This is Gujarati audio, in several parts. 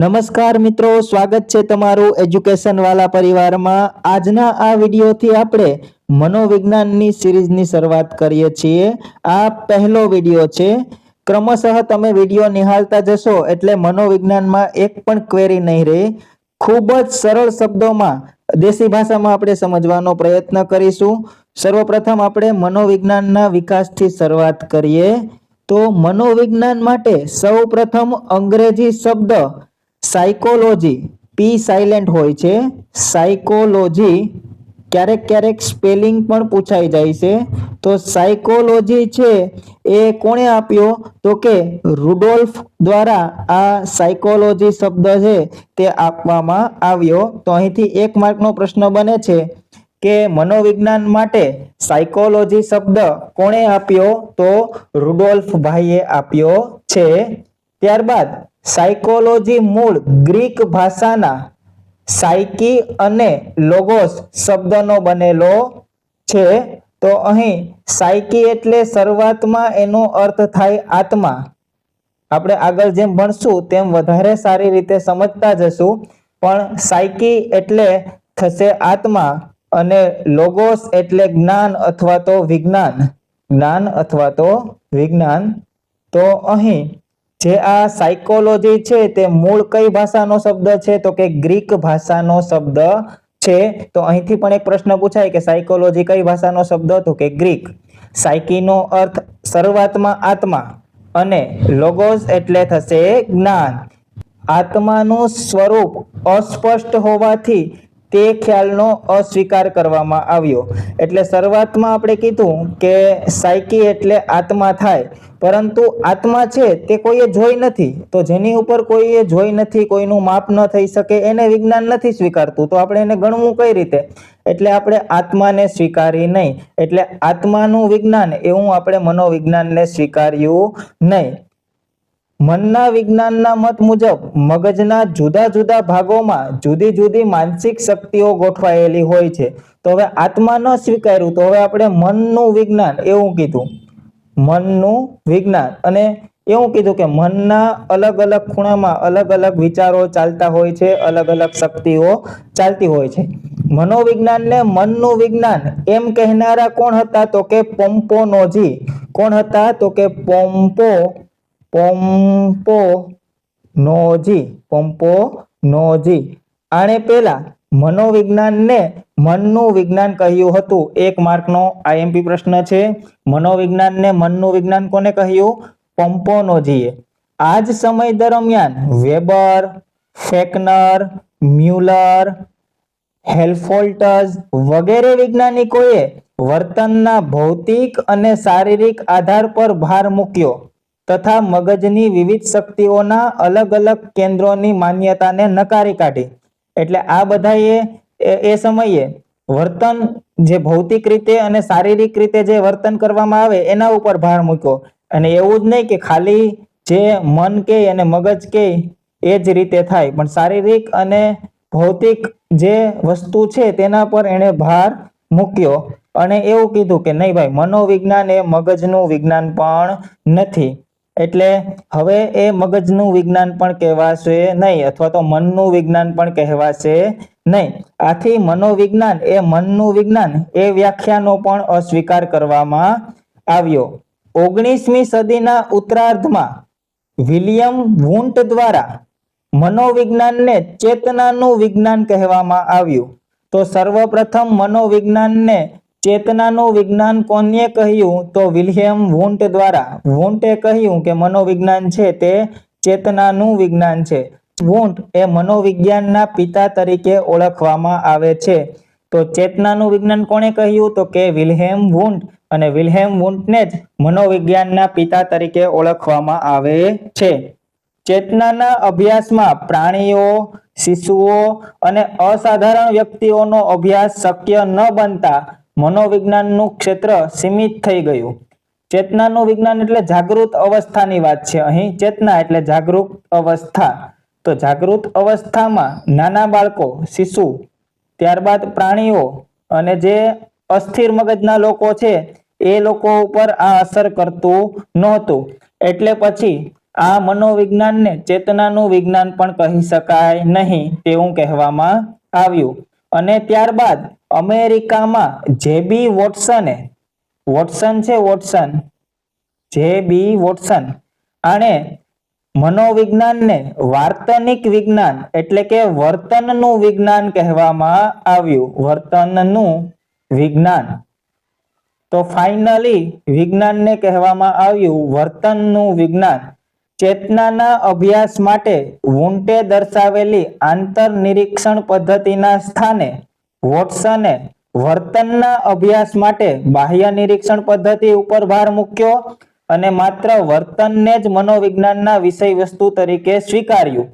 નમસ્કાર મિત્રો, સ્વાગત છે તમારું એજ્યુકેશન વાલા પરિવારમાં. આજના આ વિડીયોથી આપણે મનોવિજ્ઞાનની સિરીઝની શરૂઆત કરીએ છીએ. આ પહેલો વીડિયો છે. ક્રમશઃ તમે વીડિયો નિહાળતા જશો એટલે મનોવિજ્ઞાનમાં એક પણ ક્વેરી નહીં રહે. ખૂબ જ સરળ શબ્દોમાં દેશી ભાષામાં આપણે સમજવાનો પ્રયત્ન કરીશું. સર્વપ્રથમ આપણે મનોવિજ્ઞાનના વિકાસથી શરૂઆત કરીએ. તો મનોવિજ્ઞાન માટે સૌપ્રથમ અંગ્રેજી શબ્દ સાયકોલોજી પી સાયલેન્ટ હોય છે. સાયકોલોજી ક્યારેક ક્યારેક સ્પેલિંગ પણ પૂછાઈ જાય છે. તો સાયકોલોજી છે એ કોણે આપ્યો? તો કે રુડોલ્ફ દ્વારા આ સાયકોલોજી શબ્દ છે તે આપવામાં આવ્યો. તો અહીંથી એક માર્કનો પ્રશ્ન બને છે કે મનોવિજ્ઞાન માટે સાયકોલોજી શબ્દ કોણે આપ્યો? તો રુડોલ્ફ ભાઈએ આપ્યો છે. ત્યારબાદ સાયકોલોજી મૂળ ગ્રીક ભાષાના સાયકી અને લોગોસ શબ્દનો બનેલો છે. તો અહીં સાયકી એટલે શરૂઆતમાં એનો અર્થ થાય આત્મા. આપણે આગળ જેમ ભણશું તેમ વધારે સારી રીતે સમજતા જશું. પણ સાયકી એટલે થશે આત્મા અને લોગોસ એટલે જ્ઞાન અથવા તો વિજ્ઞાન. જ્ઞાન અથવા તો વિજ્ઞાન. તો અહીં જે આ સાયકોલોજી છે તે મૂળ કઈ ભાષાનો શબ્દ છે? તો કે ગ્રીક ભાષાનો શબ્દ છે. તો અહીંથી પણ એક પ્રશ્ન પૂછાય કે સાયકોલોજી કઈ ભાષાનો શબ્દ? તો કે ગ્રીક. સાયકીનો અર્થ શરૂઆતમાં આત્મા અને લોગોઝ એટલે થશે જ્ઞાન. આત્માનું સ્વરૂપ અસ્પષ્ટ હોવાથી તે ખ્યાલનો અસ્વીકાર કરવામાં આવ્યો. એટલે શરૂઆતમાં આપણે કીધું કે સાયકી એટલે આત્મા થાય, પરંતુ આત્મા છે તે કોઈએ જોઈ નથી. તો જેની ઉપર કોઈએ જોઈ નથી, કોઈનું માપ ન થઈ શકે, એને વિજ્ઞાન નથી સ્વીકારતું. તો આપણે એને ગણવું કઈ રીતે? એટલે આપણે આત્માને સ્વીકારી નહીં. એટલે આત્માનું વિજ્ઞાન, એવું આપણે મનોવિજ્ઞાનને સ્વીકાર્યું નહીં. મનના વિજ્ઞાનના મત મુજબ મગજના જુદા જુદા ભાગોમાં જુદી જુદી માનસિક શક્તિઓ ગોઠવાયેલી હોય છે. તો હવે આત્મા ન સ્વીકાર્યું તો હવે આપણે મનનું વિજ્ઞાન એવું કીધું. મનનું વિજ્ઞાન અને એવું કીધું કે મનના અલગ અલગ ખૂણામાં અલગ અલગ વિચારો ચાલતા હોય છે, અલગ અલગ શક્તિઓ ચાલતી હોય છે. મનોવિજ્ઞાનને મનનું વિજ્ઞાન એમ કહેનારા કોણ હતા તો કે પોમ્પોનોજી. કોણ હતા તો કે પોમ્પો પોમ્પો નોજી પોમ્પો નોજી. આણે પહેલા મનોવિજ્ઞાનને મનનું વિજ્ઞાન કહ્યું હતું. એક માર્કનો આઈએમપી પ્રશ્ન છે. મનોવિજ્ઞાનને મનનું વિજ્ઞાન કોને કહ્યું? પોમ્પોનોજીએ. આ જ સમય દરમિયાન વેબર, ફેકનર, મ્યુલર હેલ્ફોલ્ટસ વગેરે વૈજ્ઞાનિકોએ વર્તનના ભૌતિક અને શારીરિક આધાર પર ભાર મૂક્યો. તથા મગજની વિવિધ શક્તિઓના અલગ અલગ કેન્દ્રોની માન્યતાને નકારી કાઢી. એટલે આ બધાએ એ સમયે વર્તન જે ભૌતિક રીતે અને શારીરિક રીતે જે વર્તન કરવામાં આવે એના ઉપર ભાર મૂક્યો. અને એવું જ નહીં કે ખાલી જે મન કે અને મગજ કે એ જ રીતે થાય, પણ શારીરિક અને ભૌતિક જે વસ્તુ છે તેના પર એણે ભાર મૂક્યો. અને એવું કીધું કે નહીં ભાઈ, મનોવિજ્ઞાન એ મગજનું વિજ્ઞાન પણ નથી. એટલે હવે એ મગજનું વિજ્ઞાન પણ કહેવાશે નહીં, અથવા તો મનનું વિજ્ઞાન પણ કહેવાશે નહીં. આથી મનોવિજ્ઞાન એ મનનું વિજ્ઞાન એ વ્યાખ્યાનો પણ અસ્વીકાર કરવામાં આવ્યો. ઓગણીસમી સદીના ઉત્તરાર્ધમાં વિલિયમ વુન્ટ દ્વારા મનોવિજ્ઞાનને ચેતનાનું વિજ્ઞાન કહેવામાં આવ્યું. તો સર્વપ્રથમ મનોવિજ્ઞાનને ચેતનાનું વિજ્ઞાન કોને કહ્યું તો વિલિયમ વુન્ટ દ્વારા. વુન્ટે કહ્યું કે મનોવિજ્ઞાન છે તે ચેતનાનું વિજ્ઞાન છે. વુન્ટ એ મનોવિજ્ઞાનના પિતા તરીકે ઓળખવામાં આવે છે. તો ચેતનાનું વિજ્ઞાન કોણે કહ્યું? તો કે વિલ્હેમ વુન્ટ. અને વિલ્હેમ વુન્ટને જ મનોવિજ્ઞાનના પિતા તરીકે ઓળખવામાં આવે છે. ચેતનાના અભ્યાસમાં પ્રાણીઓ, શિશુઓ અને અસાધારણ વ્યક્તિઓનો અભ્યાસ શક્ય ન બનતા મનોવિજ્ઞાનનું ક્ષેત્ર સીમિત થઈ ગયું. ચેતનાનું વિજ્ઞાન એટલે જાગૃત અવસ્થાની વાત છે. અહીં ચેતના એટલે જાગૃત અવસ્થા. તો જાગૃત અવસ્થામાં નાના બાળકો, શિશુ, ત્યારબાદ પ્રાણીઓ અને જે અસ્થિર મગજના લોકો છે, એ લોકો ઉપર આ અસર કરતું નહોતું. એટલે પછી આ મનોવિજ્ઞાનને ચેતનાનું વિજ્ઞાન પણ કહી શકાય નહીં તેવું કહેવામાં આવ્યું. અને ત્યારબાદ અમેરિકામાં જે બી વોટસને વોટસન છે વોટસન, જે બી વોટસન, આણે મનોવિજ્ઞાનને વાર્તનિક વિજ્ઞાન એટલે કે વર્તનનું વિજ્ઞાન કહેવામાં આવ્યું, વર્તનનું વિજ્ઞાન. તો ફાઇનલી વિજ્ઞાનને કહેવામાં આવ્યું વર્તનનું વિજ્ઞાન. ચેતનાના અભ્યાસ માટે વૂંટે દર્શાવેલી આંતર નિરીક્ષણ પદ્ધતિના સ્થાને વોટસને વર્તનના અભ્યાસ માટે બાહ્ય નિરીક્ષણ પદ્ધતિ ઉપર ભાર મૂક્યો અને માત્ર વર્તનને જ મનોવિજ્ઞાનના વિષય વસ્તુ તરીકે સ્વીકાર્યું.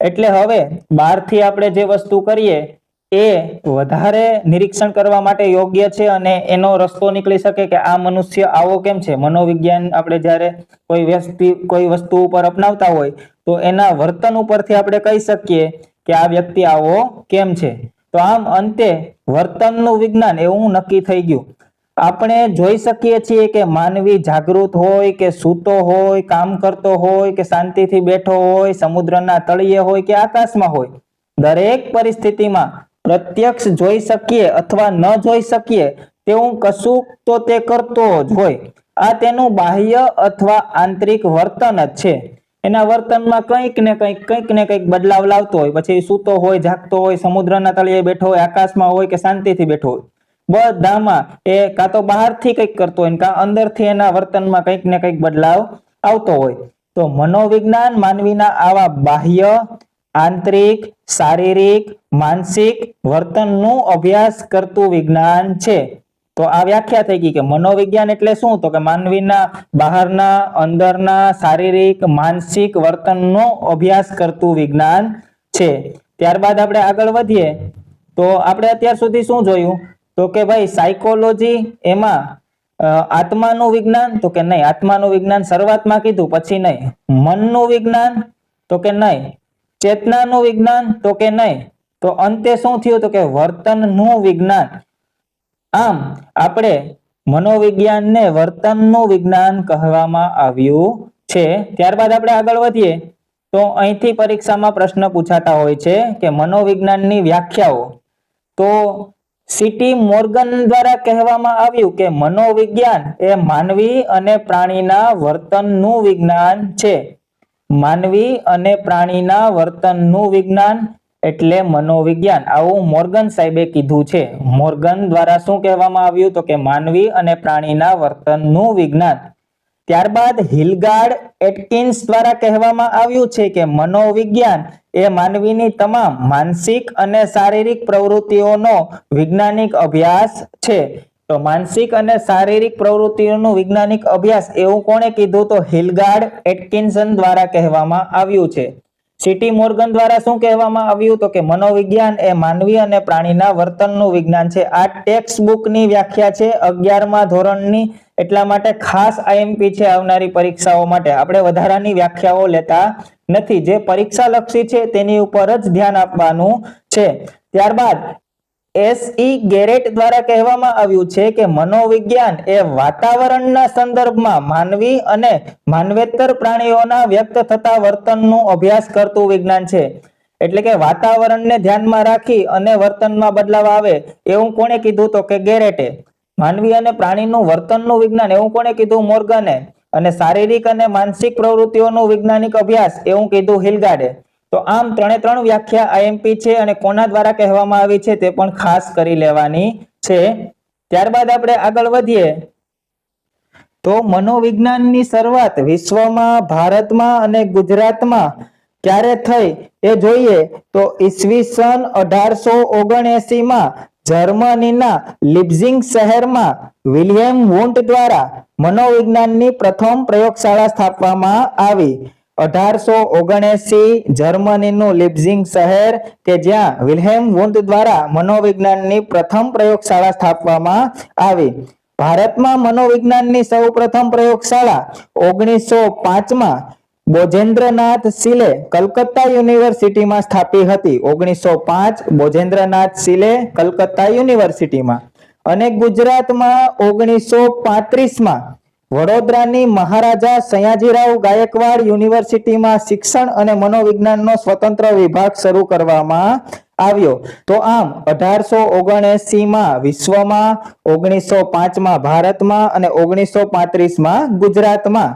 એટલે હવે બહારથી આપણે જે વસ્તુ કરીએ એ વધારે નિરીક્ષણ કરવા માટે યોગ્ય છે અને એનો રસ્તો નીકળી શકે કે આ મનુષ્ય આવો કેમ છે? મનોવિજ્ઞાન આપણે જ્યારે કોઈ વ્યક્તિ, કોઈ વસ્તુ ઉપર અપનાવતા હોય, તો એના વર્તન ઉપરથી આપણે કહી શકીએ કે આ વ્યક્તિ આવો કેમ છે? તો આમ અંતે વર્તનનું વિજ્ઞાન એવું નક્કી થઈ ગયું. આપણે જોઈ શકીએ છીએ કે માનવી જાગૃત હોય, કે સૂતો હોય, કામ કરતો હોય, કે શાંતિથી બેઠો હોય, સમુદ્રના તળિયે હોય, કે આકાશમાં હોય. દરેક પરિસ્થિતિમાં પ્રત્યક્ષ જોઈ શકીએ અથવા ન જોઈ શકીએ, તેવું કશું તો તે કરતો જ હોય. આ તેનું બાહ્ય અથવા આંતરિક વર્તન જ છે. એના વર્તનમાં કંઈક ને કંઈક કંઈક ને કંઈક બદલાવ લાવતો હોય. પછી સૂતો હોય, જાગતો હોય, સમુદ્રના તળિયે બેઠો હોય, આકાશમાં હોય કે શાંતિથી બેઠો હોય. બધામાં એ કાં તો બહારથી કંઈક કરતો હોય કાં અંદરથી એના વર્તનમાં કંઈક ને કંઈક બદલાવ આવતો હોય. તો મનોવિજ્ઞાન માનવીના આવા બાહ્ય આંતરિક, શારીરિક, માનસિક વર્તનનું અભ્યાસ કરતું વિજ્ઞાન છે. તો આ વ્યાખ્યા થઈ ગઈ કે મનોવિજ્ઞાન એટલે શું? તો કે માનવીના બહારના, અંદરના શારીરિક, માનસિક વર્તનનો અભ્યાસ કરતું વિજ્ઞાન છે. ત્યારબાદ આપણે આગળ વધીએ. તો આપણે અત્યાર સુધી શું જોયું? તો કે ભાઈ સાયકોલોજી એમાં આત્માનું વિજ્ઞાન? તો કે નહીં? આત્માનું વિજ્ઞાન શરૂઆતમાં કીધું, પછી નહીં. મનનું વિજ્ઞાન? તો કે નહીં? ચેતનાનું વિજ્ઞાન તો કે નહીં? તો અંતે શું થયું તો કે વર્તનનું વિજ્ઞાન. આમ આપણે મનોવિજ્ઞાનને વર્તનનું વિજ્ઞાન કહેવામાં આવ્યું છે. ત્યારબાદ આપણે આગળ વધીએ. તો અહીંથી પરીક્ષામાં પ્રશ્ન પૂછાતા હોય છે કે મનોવિજ્ઞાનની વ્યાખ્યાઓ. તો સિટી મોર્ગન દ્વારા કહેવામાં આવ્યું કે મનોવિજ્ઞાન એ માનવી અને પ્રાણીના વર્તનનું વિજ્ઞાન છે. માનવી અને પ્રાણીના વર્તનનું વિજ્ઞાન એટલે મનોવિજ્ઞાન. આવું મોર્ગન સાહેબે કીધું છે. મોર્ગન દ્વારા શું કહેવામાં આવ્યું? તો કે માનવી અને પ્રાણીના વર્તનનું વિજ્ઞાન. ત્યારબાદ હિલગાર્ડ એટકિન્સ દ્વારા કહેવામાં આવ્યું છે કે મનોવિજ્ઞાન એ માનવીની તમામ માનસિક અને શારીરિક પ્રવૃત્તિઓનો વૈજ્ઞાનિક અભ્યાસ છે. તો માનસિક અને શારીરિક પ્રવૃત્તિઓનો વૈજ્ઞાનિક અભ્યાસ એવું કોણે કીધું? તો હિલગાર્ડ એટકિન્સન દ્વારા કહેવામાં આવ્યું છે. સિટી મોર્ગન દ્વારા શું કહેવામાં આવ્યું? તો કે મનોવિજ્ઞાન એ માનવી અને પ્રાણીના વર્તનનું વિજ્ઞાન છે. આ ટેક્સ્ટ બુકની વ્યાખ્યા છે અગિયારમા ધોરણની. એટલા માટે ખાસ આઈએમપી છે આવનારી પરીક્ષાઓ માટે. આપણે વધારાની વ્યાખ્યાઓ લેતા નથી. જે પરીક્ષા લક્ષી છે તેની ઉપર જ ધ્યાન આપવાનું છે. ત્યારબાદ એસ ઈ ગેરેટ દ્વારા કહેવામાં આવ્યું છે કે મનોવિજ્ઞાન એ વાતાવરણના સંદર્ભમાં માનવી અને માનવેતર પ્રાણીઓના વ્યક્ત થતા વર્તનનો અભ્યાસ કરતું વિજ્ઞાન છે. એટલે કે વાતાવરણને ધ્યાનમાં રાખી અને વર્તનમાં બદલાવ આવે એવું કોણે કીધું તો કે ગેરેટે. માનવી અને પ્રાણીનું વર્તનનું વિજ્ઞાન એવું કોણે કીધું? મોર્ગને. અને શારીરિક અને માનસિક પ્રવૃત્તિઓનું વૈજ્ઞાનિક અભ્યાસ એવું કીધું હિલગાર્ડે તો આમ ત્રણે ત્રણ વ્યાખ્યા આઈએમપી છે અને કોના દ્વારા કહેવામાં આવી છે તે પણ ખાસ કરી લેવાની છે. ત્યારબાદ આપણે આગળ વધીએ. તો મનોવિજ્ઞાનની શરૂઆત વિશ્વમાં, ભારતમાં અને ગુજરાતમાં ક્યારે થઈ એ જોઈએ તો ઈસવીસન અઢારસો ઓગણએસી માં જર્મનીના લિપ્ઝિંગ શહેરમાં વિલિયમ વુન્ટ દ્વારા મનોવિજ્ઞાનની પ્રથમ પ્રયોગશાળા સ્થાપવામાં આવી. અઢારસો ઓગણએસી જર્મનીનું લિપ્ઝિંગ શહેર કે જ્યાં વિલ્હેમ વુન્ટ દ્વારા મનોવિજ્ઞાનની પ્રથમ પ્રયોગશાળા સ્થાપવામાં આવી. ભારતમાં મનોવિજ્ઞાનની સૌપ્રથમ પ્રયોગશાળા ઓગણીસો પાંચમાં બોજેન્દ્રનાથ સિલે કલકત્તા યુનિવર્સિટીમાં સ્થાપી હતી. ઓગણીસો પાંચ બોજેન્દ્રનાથ સિલે કલકત્તા યુનિવર્સિટીમાં. અને ગુજરાતમાં ઓગણીસો પાંત્રીસમાં વડોદરાની મહારાજા સયાજીરાવ ગાયકવાડ યુનિવર્સિટીમાં શિક્ષણ અને મનોવિજ્ઞાનનો સ્વતંત્ર વિભાગ શરૂ કરવામાં આવ્યો. તો આમ, અઢારસો ઓગણએસીમાં વિશ્વમાં, ઓગણીસો પાંચમાં ભારતમાં અને ઓગણીસો પાંત્રીસમાં ગુજરાતમાં.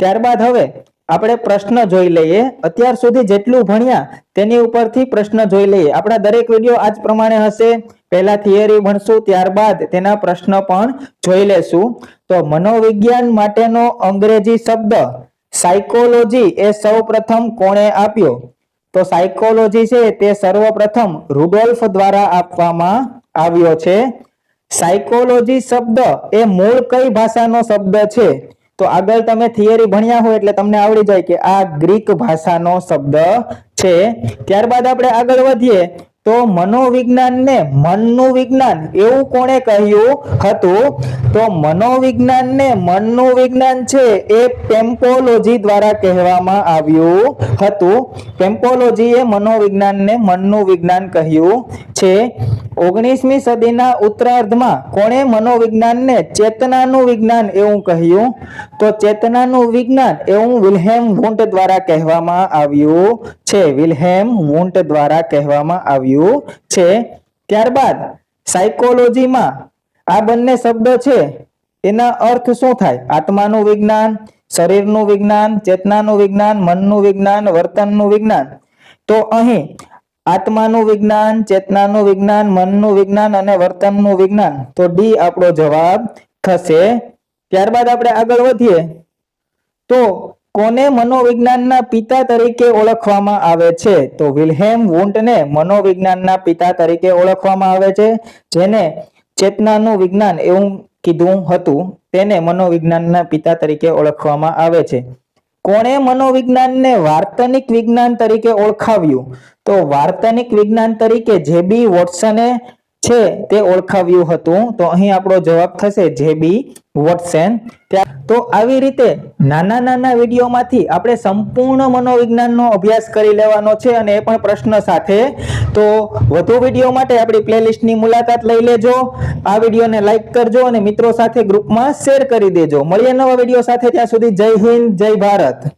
ત્યારબાદ હવે આપણે પ્રશ્ન જોઈ લઈએ. અત્યાર સુધી જેટલું ભણ્યા, તેની ઉપરથી પ્રશ્ન જોઈ લઈએ. આપણા દરેક વીડિયો આજ પ્રમાણે હશે. પહેલા થિયરી ભણશું, ત્યારબાદ તેના પ્રશ્ન પણ જોઈ લેશું. તો મનોવિજ્ઞાન માટેનો અંગ્રેજી શબ્દ સાયકોલોજી એ સૌપ્રથમ કોણે આપ્યો? તો સાયકોલોજી છે તે સર્વપ્રથમ રૂડોલ્ફ દ્વારા આપવામાં આવ્યો છે. સાયકોલોજી શબ્દ એ મૂળ કઈ ભાષાનો શબ્દ છે? તો આગળ તમે થિયરી ભણ્યા હોય એટલે તમને આવડી જાય કે આ ગ્રીક ભાષાનો શબ્દ છે. ત્યારબાદ આપણે આગળ વધીએ. તો મનોવિજ્ઞાનને મનનું વિજ્ઞાન એવું કોણે કહ્યું હતું? તો મનોવિજ્ઞાન ને મનનું વિજ્ઞાન છે એ પેમ્પોલોજી દ્વારા કહેવામાં આવ્યું હતું. પેમ્પોલોજી એ મનોવિજ્ઞાન ને મનનું વિજ્ઞાન કહ્યું. છે. ઓગણીસમી સદીના ઉત્તરાર્ધમાં કોણે મનોવિજ્ઞાનને ચેતનાનું વિજ્ઞાન એવું કહ્યું? તો ચેતનાનું વિજ્ઞાન એવું વિલ્હેમ વુન્ટ દ્વારા કહેવામાં આવ્યું છે. વિલ્હેમ વુન્ટ દ્વારા કહેવામાં આવ્યું છે. ત્યારબાદ સાયકોલોજીમાં આ બંને શબ્દો છે. એના અર્થ શું થાય? આત્માનું વિજ્ઞાન, શરીરનું વિજ્ઞાન, ચેતનાનું વિજ્ઞાન, મનનું વિજ્ઞાન, વર્તનનું વિજ્ઞાન. તો અહીં આત્માનું વિજ્ઞાન, ચેતનાનું વિજ્ઞાન, મનનું વિજ્ઞાન અને વર્તનનું વિજ્ઞાન. તો ડી આપણો જવાબ થશે. ત્યારબાદ આપણે આગળ વધીએ. તો કોને મનોવિજ્ઞાનના પિતા તરીકે ઓળખવામાં આવે છે? તો વિલ્હેમ વુન્ટને મનોવિજ્ઞાનના પિતા તરીકે ઓળખવામાં આવે છે. જેને ચેતનાનું વિજ્ઞાન એવું કીધું હતું. તેને મનોવિજ્ઞાનના પિતા તરીકે ઓળખવામાં આવે છે. કોણે મનોવિજ્ઞાનને વાર્તનિક વિજ્ઞાન તરીકે ઓળખાવ્યું? તો વાર્તનિક વિજ્ઞાન તરીકે જે બી વોટસને છે તે ઓળખાવ્યું હતું. તો અહીં આપણો જવાબ થશે જે બી વોટસેન. તો આવી રીતે નાના નાના વિડીયોમાંથી આપણે સંપૂર્ણ મનોવિજ્ઞાનનો અભ્યાસ કરી લેવાનો છે અને એ પણ પ્રશ્ન સાથે. તો વધુ વીડિયો માટે આપણી પ્લેલિસ્ટની મુલાકાત લઈ લેજો. આ વિડીયોને લાઇક કરજો અને મિત્રો સાથે ગ્રુપમાં શેર કરી દેજો. મળીએ નવા વીડિયો સાથે. ત્યાં સુધી જય હિન્દ, જય ભારત.